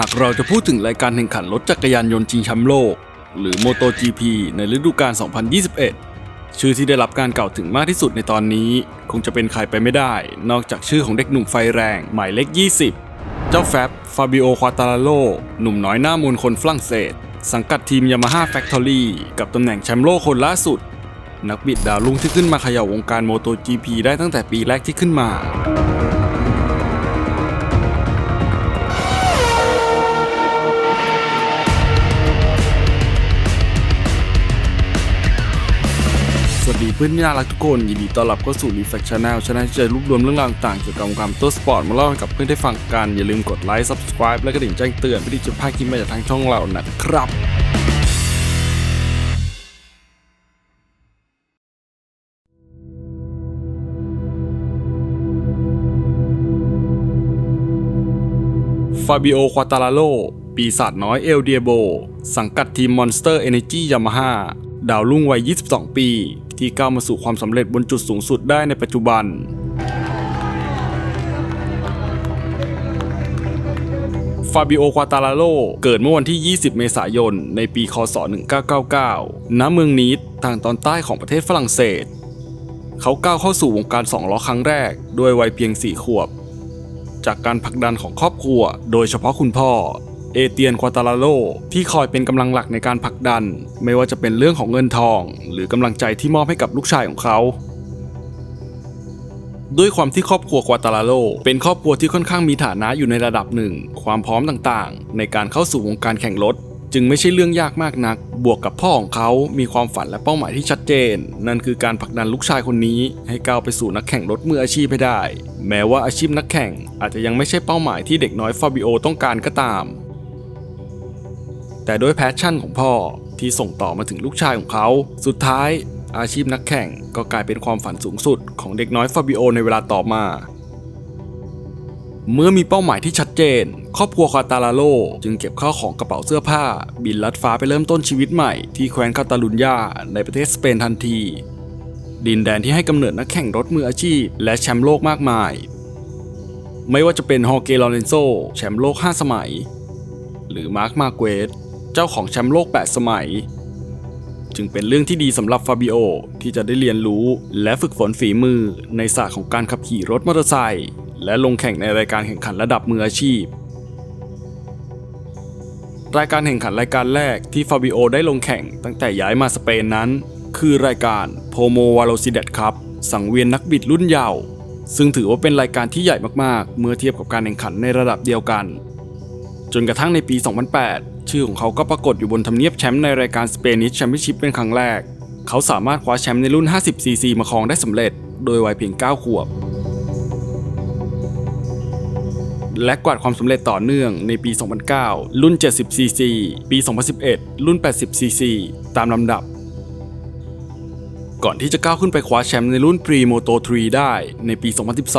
หากเราจะพูดถึงรายการแข่งขันรถจักรยานยนต์ชิงแชมป์โลก หรือ MotoGP ในฤดูกาล 2021 ชื่อที่ได้รับการกล่าวถึงมากที่สุดในตอนนี้ คงจะเป็นใครไปไม่ได้ นอกจากชื่อของเด็กหนุ่มไฟแรง หมายเลข 20 เจ้าแฟบ ฟาบิโอ ควาตาลาโล หนุ่มน้อยหน้ามนคนฝรั่งเศส สังกัดทีมยามาฮ่าแฟคทอรี่กับตำแหน่งแชมป์โลกคนล่าสุด นักบิดดาวรุ่งที่ขึ้นมาเขย่าวงการ MotoGP ได้ตั้งแต่ปีแรกที่ขึ้นมา เพื่อนที่น่ารักทุกคน ยินดีต้อนรับเข้าสู่ Reflex Channel ช anel ที่จะรวบรวมเรื่องราวต่างๆเกี่ยวกับวงการตัวสปอร์ตมาเล่าให้กับเพื่อนได้ฟังกัน อย่าลืมกดไลค์ Subscribe และกระดิ่งแจ้งเตือนเพื่อที่จะพลาดคลิปใหม่จากทางช่องเรานะครับฟาบิโอ ควาตาลาโล ปีศาจน้อยเอลเดียโบ สังกัดทีม Monster Energy Yamaha ดาวรุ่งวัย 22 ปี ที่ก้าวมาสู่ความสำเร็จบนจุดสูงสุดได้ในปัจจุบัน ฟาบิโอ ควาตาลาโล เกิดเมื่อวันที่ 20 เมษายน ในปี คศ 1999 ณ เมืองนีสทางตอนใต้ของประเทศฝรั่งเศส เขาก้าวเข้าสู่วงการสองล้อครั้งแรก ด้วยวัยเพียง 4 ขวบ จากการผลักดันของครอบครัว โดยเฉพาะคุณพ่อ เอเตียนควาตาลาโลที่คอยเป็นกำลังหลักในการผลักดัน ไม่ว่าจะเป็นเรื่องของเงินทอง หรือกำลังใจที่มอบให้กับลูกชายของเขาด้วยความที่ครอบครัวควาตาลาโล เป็นครอบครัวที่ค่อนข้างมีฐานะอยู่ในระดับหนึ่ง ความพร้อมต่างๆ ในการเข้าสู่วงการแข่งรถ จึงไม่ใช่เรื่องยากมากนัก บวกกับพ่อของเขามีความฝันและเป้าหมายที่ชัดเจน นั่นคือการผลักดันลูกชายคนนี้ ให้ก้าวไปสู่นักแข่งรถมืออาชีพให้ได้ แม้ว่าอาชีพนักแข่งอาจจะยังไม่ใช่เป้าหมายที่เด็กน้อยฟาบิโอต้องการก็ตาม แต่ด้วยแพชชั่นของพ่อที่ส่งต่อมาถึงลูกชายของเขา สุดท้าย อาชีพนักแข่งก็กลายเป็นความฝันสูงสุดของเด็กน้อยฟาบิโอในเวลาต่อมา เมื่อมีเป้าหมายที่ชัดเจน ครอบครัวคาตาลาโลจึงเก็บข้าวของกระเป๋าเสื้อผ้า บินลัดฟ้าไปเริ่มต้นชีวิตใหม่ที่แคว้นคาตาลุญญาในประเทศสเปนทันที ดินแดนที่ให้กำเนิดนักแข่งรถมืออาชีพ และแชมป์โลกมากมาย ไม่ว่าจะเป็นฮอร์เกลอเรนโซแชมป์โลก 5 สมัย หรือมาร์คมาเกวส เจ้าของแชมป์โลก 8 สมัย จึงเป็นเรื่องที่ดีสำหรับฟาบิโอที่จะได้เรียนรู้และฝึกฝนฝีมือในศาสตร์ของการขับขี่รถมอเตอร์ไซค์และลงแข่งในรายการแข่งขันระดับมืออาชีพ รายการแข่งขันรายการแรกที่ฟาบิโอได้ลงแข่งตั้งแต่ย้ายมาสเปนนั้น คือรายการโพโมวาโลซิเดตครับสังเวียนนักบิดรุ่นเยาว์ซึ่งถือว่าเป็นรายการที่ใหญ่มากๆ เมื่อเทียบกับการแข่งขันในระดับเดียวกัน จนกระทั่งในปี 2008 ชื่อของเขาก็ปรากฏอยู่บนทำเนียบแชมป์ในรายการ Spanish Championship เป็นครั้งแรก เขาสามารถคว้าแชมป์ในรุ่น 50cc มาครองได้สำเร็จ โดยวัยเพียง 9 ขวบ และกวาดความสำเร็จต่อเนื่องในปี 2009 รุ่น 70cc ปี 2011 รุ่น 80cc ตามลำดับ ก่อนที่จะก้าวขึ้นไปคว้าแชมป์ในรุ่น Pre Moto 3 ได้ในปี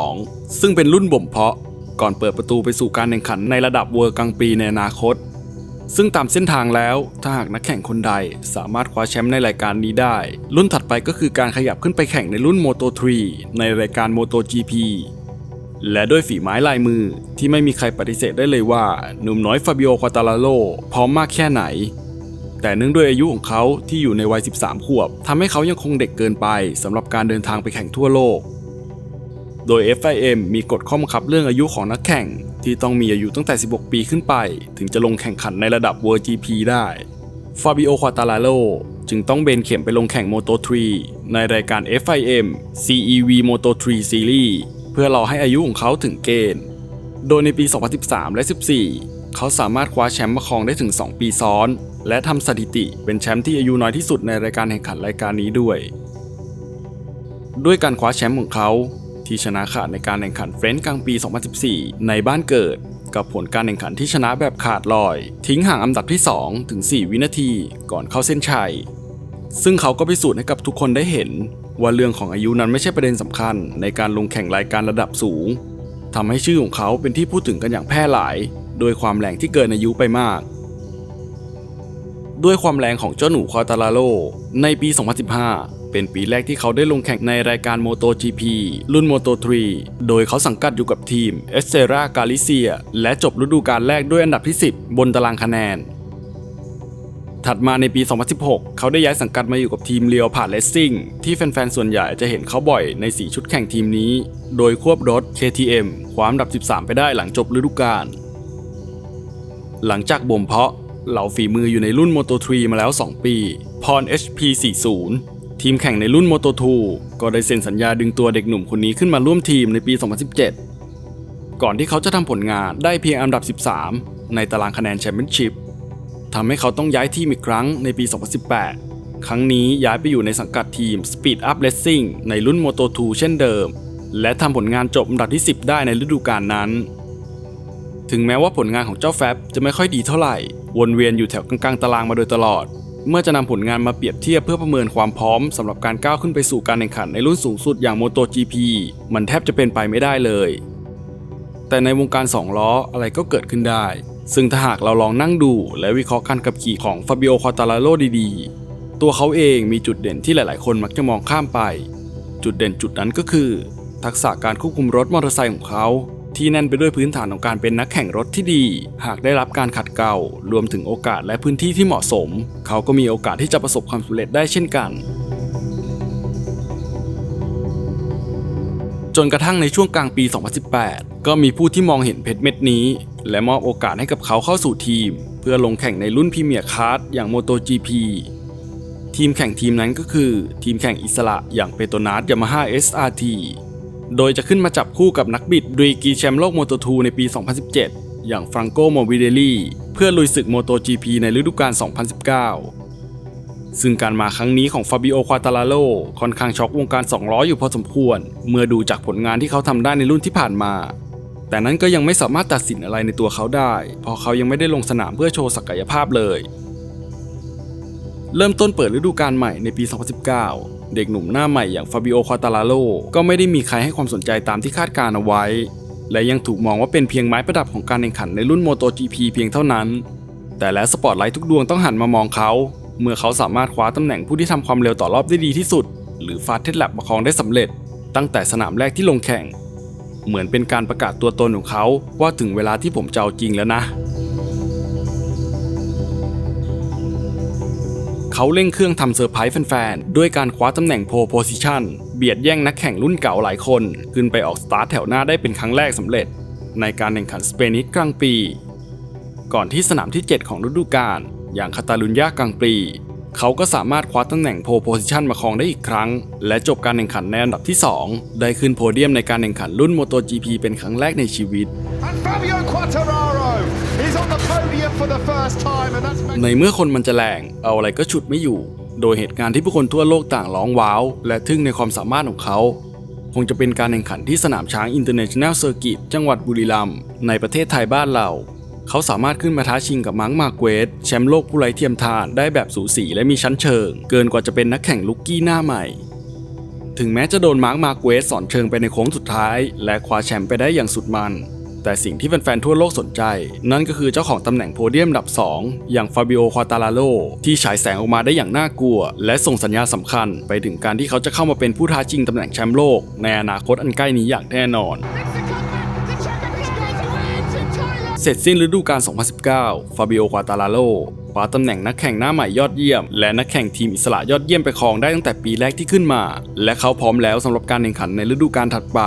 2012 ซึ่งเป็นรุ่นบ่มเพาะ ก่อนเปิดประตูไปสู่การแข่งขันในระดับเวอร์กลางปีในอนาคต ซึ่งตามเส้นทางแล้วถ้าหากนักแข่งคนใดสามารถคว้าแชมป์ในรายการนี้ได้ รุ่นถัดไปก็คือการขยับขึ้นไปแข่งในรุ่น Moto 3 ในรายการ Moto GP และด้วยฝีไม้ลายมือที่ไม่มีใครปฏิเสธได้เลยว่าหนุ่มน้อยฟาบิโอ ควาตาลาโลพร้อมมากแค่ไหน แต่เนื่องด้วยอายุของเขาที่อยู่ในวัย 13 ขวบทำให้เขายังคงเด็กเกินไปสำหรับการเดินทางไปแข่งทั่วโลก โดย FIM มีกฎข้อบังคับเรื่องอายุของนักแข่ง ที่ต้องมีอายุตั้งแต่ 16 ปีขึ้นไป ถึงจะลงแข่งขันในระดับ World GP ได้ฟาบิโอ ควาตาลาโลจึงต้องเบนเข็มไปลงแข่ง Moto 3 ในรายการ FIM CEV Moto 3 Series เพื่อรอให้อายุของเขาถึงเกณฑ์ โดยในปี 2013 และ 14 เขาสามารถคว้าแชมป์มาครองได้ถึง 2 ปีซ้อน และทำสถิติเป็นแชมป์ที่อายุน้อยที่สุดในรายการแข่งขันรายการนี้ด้วย ด้วยการคว้าแชมป์ของเขา ที่ชนะขาดในการแข่งขันเฟรนช์กลางปี 2014 ในบ้านเกิด กับผลการแข่งขันที่ชนะแบบขาดลอย ทิ้งห่างอันดับที่ 2 ถึง 4 วินาทีก่อนเข้าเส้นชัย ซึ่งเขาก็พิสูจน์ให้กับทุกคนได้เห็น ว่าเรื่องของอายุนั้นไม่ใช่ประเด็นสำคัญในการลงแข่งรายการระดับสูงทำให้ชื่อของเขาเป็นที่พูดถึงกันอย่างแพร่หลาย โดยความแรงที่เกินอายุไปมากด้วยความแรงของเจ้าหนูคอตาลาโลในปี 2015 เป็นปีแรกที่เขาได้ลงแข่งในรายการ MotoGP รุ่น Moto3 โดยเขาสังกัดอยู่กับทีม e s t e r a Galicia และจบฤดูกาลแรกด้วยอันดับที่ 10 บนตารางคะแนน ถัดมาในปี 2016 เขาได้ย้ายสังกัดมาอยู่กับทีมเลียวผ่านเลสซิ่งที่แฟนๆ ส่วนใหญ่จะเห็นเขาบ่อยในสีชุดแข่งทีมนี้ โดยควบรถ KTM คว้าอันดับ 13 ไปได้หลังจบฤดูกาลหลังจากบ่มเพาะเหล่าฝีมืออยู่ในรุ่น Moto3 มาแล้ว 2 ปี พร HP40 ทีมแข่งในรุ่น Moto2 ก็ได้เซ็นสัญญาดึงตัวเด็กหนุ่มคนนี้ขึ้นมาร่วมทีมในปี 2017 ก่อนที่เขาจะทำผลงานได้เพียงอันดับ 13 ในตารางคะแนนแชมเปี้ยนชิพทำให้เขาต้องย้ายทีมอีกครั้งในปี 2018 ครั้งนี้ย้ายไปอยู่ในสังกัดทีม Speed Up Racing ในรุ่น Moto2 เช่นเดิม และทำผลงานจบอันดับที่ 10 ได้ในฤดูกาลนั้น ถึงแม้ว่าผลงานของเจ้าแฟบจะไม่ค่อยดีเท่าไหร่ วนเวียนอยู่แถวกลางๆตารางมาโดยตลอด เมื่อจะนำผลงานมาเปรียบเทียบเพื่อประเมินความพร้อมสำหรับการก้าวขึ้นไปสู่การแข่งขันในรุ่นสูงสุดอย่าง MotoGP มันแทบจะเป็นไปไม่ได้เลย แต่ในวงการสองล้ออะไรก็เกิดขึ้นได้ ซึ่งถ้าหากเราลองนั่งดูและวิเคราะห์การขับขี่ของฟาบิโอ คอตาลาโลดีๆ ตัวเขาเองมีจุดเด่นที่หลายๆ คนมักจะมองข้ามไป จุดเด่นจุดนั้นก็คือ ทักษะการควบคุมรถมอเตอร์ไซค์ของเขา ที่แน่นไปด้วยพื้นฐานของการเป็นนักแข่งรถที่ดี หากได้รับการขัดเกลารวมถึงโอกาสและพื้นที่ที่เหมาะสม เขาก็มีโอกาสที่จะประสบความสำเร็จได้เช่นกันจนกระทั่งในช่วงกลางปี 2018 ก็มีผู้ที่มองเห็นเพชรเม็ดนี้ และมอบโอกาสให้กับเขาเข้าสู่ทีม เพื่อลงแข่งในรุ่นพรีเมียร์คาร์ดอย่าง MotoGP ทีมแข่งทีมนั้นก็คือ ทีมแข่งอิสระอย่างเปโตนัสยามาฮ่า SRT โดยจะขึ้นมาจับคู่กับนักบิดดุยกีแชมป์โลก Moto2 ในปี 2017 อย่างฟรังโกโมวิเดลีเพื่อลุยศึก MotoGP ในฤดูกาล 2019 ซึ่งการมาครั้งนี้ของฟาบิโอ ควาตาลาโลค่อนข้างช็อกวงการ2ล้ออยู่พอสมควร เมื่อดูจากผลงานที่เขาทำได้ในรุ่นที่ผ่านมา แต่นั้นก็ยังไม่สามารถตัดสินอะไรในตัวเขาได้ เพราะเขายังไม่ได้ลงสนามเพื่อโชว์ศักยภาพเลย เริ่มต้นเปิดฤดูกาลใหม่ในปี 2019 เด็กหนุ่มหน้าใหม่อย่างฟาบิโอควาตาลาโลก็ไม่ได้มีใครให้ความสนใจตามที่คาดการเอาไว้ และยังถูกมองว่าเป็นเพียงไม้ประดับของการแข่งขันในรุ่น MotoGP เพียงเท่านั้น แต่แล้วสปอตไลท์ทุกดวงต้องหันมามองเขา เมื่อเขาสามารถคว้าตำแหน่งผู้ที่ทำความเร็วต่อรอบได้ดีที่สุด หรือฟาสเทสแลบประคองได้สำเร็จ ตั้งแต่สนามแรกที่ลงแข่ง เหมือนเป็นการประกาศตัวตนของเขาว่าถึงเวลาที่ผมจะเอาจริงแล้วนะ เขาเร่งเครื่องทำเซอร์ไพรส์แฟนๆ ด้วยการคว้าตำแหน่งโพโพซิชันเบียดแย่งนักแข่งรุ่นเก่าหลายคน ขึ้นไปออกสตาร์ทแถวหน้าได้เป็นครั้งแรกสำเร็จ ในการแข่งขันสเปนิสกลางปี ก่อนที่สนามที่ 7 ของฤดูกาลอย่างคาตาลุญญากลางปี เขาก็สามารถคว้าตำแหน่งโพโพซิชันมาครองได้อีกครั้ง และจบการแข่งขันในอันดับที่ 2 ได้ขึ้นโพเดียมในการแข่งขันรุ่น MotoGP เป็นครั้งแรกในชีวิต And Fabio Quattaro ในเมื่อคนมันจะแรงเอาอะไรก็ฉุดไม่อยู่ โดยเหตุการณ์ที่ผู้คนทั่วโลกต่างร้องว้าว และทึ่งในความสามารถของเขา คงจะเป็นการแข่งขันที่สนามช้าง International Circuit จังหวัดบุรีรัมย์ในประเทศไทยบ้านเรา เขาสามารถขึ้นมาท้าชิงกับมาร์คมาเกวสแชมป์โลกผู้ไร้เทียมทานได้แบบสูสีและมีชั้นเชิง เกินกว่าจะเป็นนักแข่งลุกกี้หน้าใหม่ถึงแม้จะโดนมาร์คมาเกวสสอนเชิงไปในโค้งสุดท้าย และคว้าแชมป์ไปได้อย่างสุดมัน แต่สิ่งที่แฟนๆทั่วโลกสนใจ นั่นก็คือเจ้าของตำแหน่งโพเดียมดับ 2 อย่างฟาบิโอ ควาตาลาโล ที่ฉายแสงออกมาได้อย่างน่ากลัว และส่งสัญญาณสำคัญ ไปถึงการที่เขาจะเข้ามาเป็นผู้ท้าชิงตำแหน่งแชมป์โลก ในอนาคตอันใกล้นี้อย่างแน่นอนเสร็จสิ้นฤดูกาล 2019 ฟาบิโอ ควาตาลาโลคว้าตำแหน่งนักแข่งหน้าใหม่ยอดเยี่ยม และนักแข่งทีมอิสระยอดเยี่ยมไปครองได้ตั้งแต่ปีแรกที่ขึ้นมา และเขาพร้อมแล้วสำหรับการแข่งขันในฤดูกาลถัดไป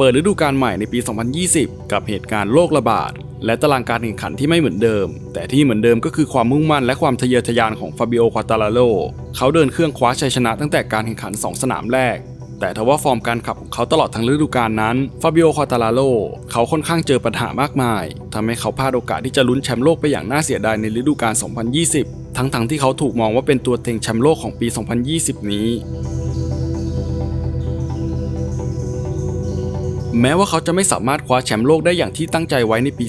เปิดฤดูกาลใหม่ในปี 2020 กับเหตุการณ์โรคระบาด และตารางการแข่งขันที่ไม่เหมือนเดิม แต่ที่เหมือนเดิมก็คือความมุ่งมั่นและความทะเยอทะยานของฟาบิโอ ควาตาลาโล เขาเดินเครื่องคว้าชัยชนะตั้งแต่การแข่งขัน 2 สนามแรก แต่ทว่าฟอร์มการขับของเขาตลอดทั้งฤดูกาลนั้น ฟาบิโอ ควาตาลาโล เขาค่อนข้างเจอปัญหามากมายทำให้เขาพลาดโอกาสที่จะลุ้นแชมป์โลกไปอย่างน่าเสียดายในฤดูกาล 2020 ทั้งๆทที่เขาถูกมองว่าเป็นตัวเต็งแชมป์โลกของปี 2020 นี้ แม้ว่าเขาจะไม่สามารถคว้าแชมป์โลกได้อย่างที่ตั้งใจไว้ในปี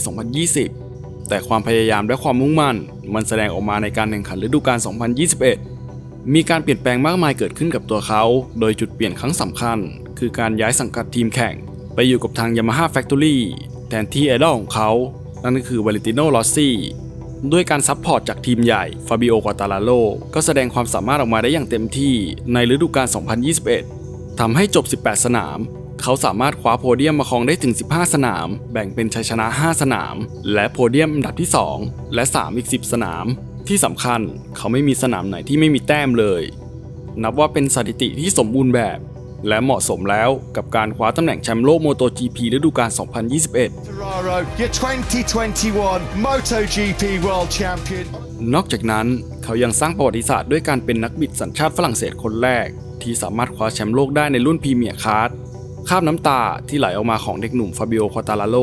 2020 แต่ความพยายามและความมุ่งมั่น มันแสดงออกมาในการแข่งขันฤดูกาล 2021 มีการเปลี่ยนแปลงมากมายเกิดขึ้นกับตัวเขา โดยจุดเปลี่ยนครั้งสำคัญ คือการย้ายสังกัดทีมแข่ง ไปอยู่กับทาง Yamaha Factory แทนที่ไอดอลของเขา นั่นก็คือวาเลนติโนลอสซี่ด้วยการซัพพอร์ตจากทีมใหญ่ฟาบิโอกวาตาลาโลก็แสดงความสามารถออกมาได้อย่างเต็มที่ในฤดูกาล 2021 ทำให้จบ 18 สนาม เขาสามารถคว้าโพเดียมมาครองได้ถึง 15 สนาม แบ่งเป็นชัยชนะ 5 สนาม และโพเดียมอันดับที่ 2 และ 3 อีก 10 สนาม ที่สำคัญเขาไม่มีสนามไหนที่ไม่มีแต้มเลย นับว่าเป็นสถิติที่สมบูรณ์แบบ และเหมาะสมแล้วกับการคว้าตำแหน่งแชมป์โลกโมโต GP ฤดูกาล 2021 Ferraro, your 2021 MotoGP World Champion. นอกจากนั้นเขายังสร้างประวัติศาสตร์ด้วยการเป็นนักบิดสัญชาติฝรั่งเศสคนแรก ที่สามารถคว้าแชมป์โลกได้ในรุ่นพรีเมียร์คาร์ด คราบน้ำตาที่ไหลออกมาของเด็กหนุ่มฟาบิโอควาตาลาโล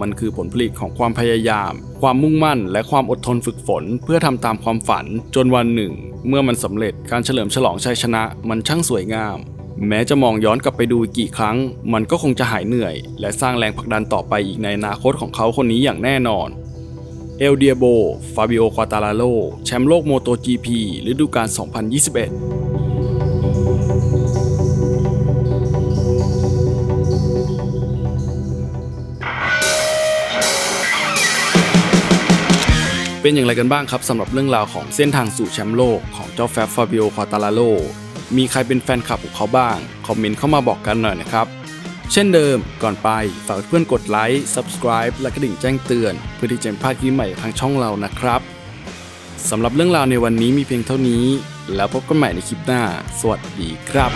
มันคือผลผลิตของความพยายาม ความมุ่งมั่น และความอดทนฝึกฝน เพื่อทำตามความฝัน จนวันหนึ่ง เมื่อมันสำเร็จการเฉลิมฉลองชัยชนะ มันช่างสวยงาม แม้จะมองย้อนกลับไปดูกกี่ครั้ง มันก็คงจะหายเหนื่อย และสร้างแรงผลักดันต่อไปอีกในอนาคตของเขาคนนี้อย่างแน่นอนเอลเดียโบ ฟาบิโอ ควาตาลาโล แชมป์โลกโมโต GP ฤดูกาล 2021 เป็นอย่างไรกันบ้างครับสำหรับเรื่องราวของเส้นทางสู่แชมป์โลกของเจ้าแฟบฟาบิโอควาตาลาโลมีใครเป็นแฟนคลับของเขาบ้าง คอมเมนต์เข้ามาบอกกันหน่อยนะครับ เช่นเดิมก่อนไปฝากเพื่อนกดไลค์ Subscribe และกระดิ่งแจ้งเตือน เพื่อที่จะไม่พลาดคลิปใหม่ทางช่องเรานะครับสำหรับเรื่องราวในวันนี้มีเพียงเท่านี้ แล้วพบกันใหม่ในคลิปหน้า สวัสดีครับ